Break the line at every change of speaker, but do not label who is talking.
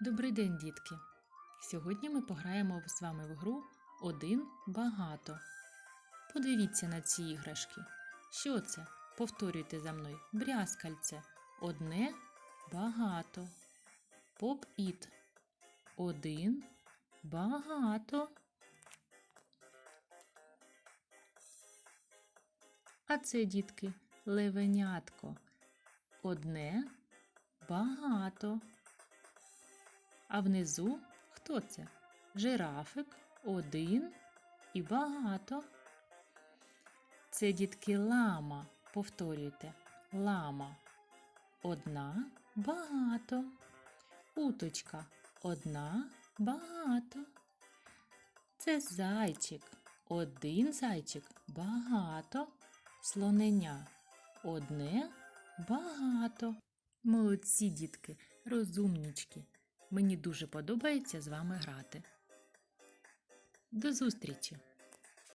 Добрий день, дітки! Сьогодні ми пограємо з вами в гру Один багато. Подивіться на ці іграшки. Що це? Повторюйте за мною. Брязкальце. Одне багато. Поп-іт. Один багато. А це, дітки, левенятко. Одне багато. А внизу хто це? Жирафик, один і багато. Це дітки лама. Повторюйте. Лама. Одна багато. Уточка. Одна багато. Це зайчик. Один зайчик багато. Слоненя. Одне багато. Молодці, дітки, розумнічки. Мені дуже подобається з вами грати. До зустрічі!